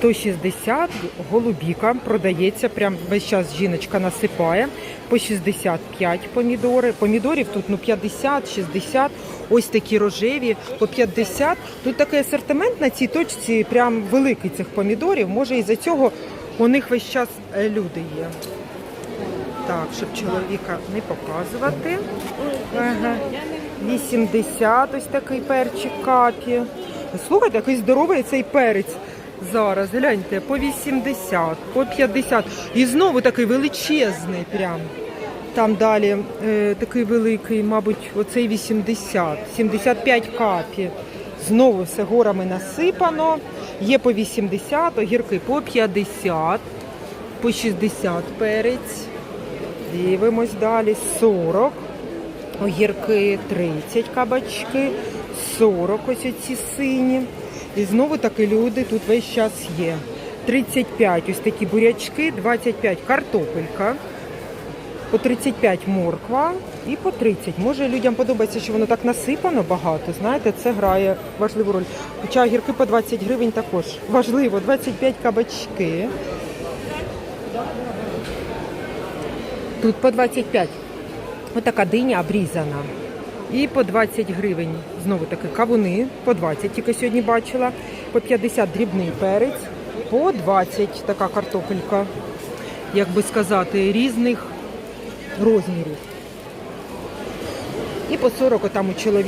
160 голубіка продається, прям весь час жіночка насипає. По 65 помідори. Помідорів тут ну 50, 60. Ось такі рожеві по 50. Тут такий асортимент на цій точці, прям великий цих помідорів. Може із-за цього у них весь час е, люди є. Так, щоб чоловіка не показувати. Ага. 80 ось такий перчик капі. Слухайте, який здоровий цей перець зараз. Гляньте, по 80, по 50. І знову такий величезний прям. Там далі е, такий великий, мабуть, оцей 80, 75 капі. Знову все горами насипано. Є по 80, огірки по 50, по 60 перець. Дивимось далі. 40. Огірки 30 кабачки, 40 ось ці сині. І знову таки люди тут весь час є. 35 ось такі бурячки, 25 картопелька, по 35 морква і по 30. Може людям подобається, що воно так насипано багато. Знаєте, це грає важливу роль. Хоча огірки по 20 гривень також важливо. 25 кабачки. Тут по 25. Отака диня обрізана. І по 20 гривень. Знову таки кавуни, по 20 тільки сьогодні бачила. По 50 дрібний перець, по 20 така картопелька. Як би сказати, різних розмірів. І по 40 там у чоловіка.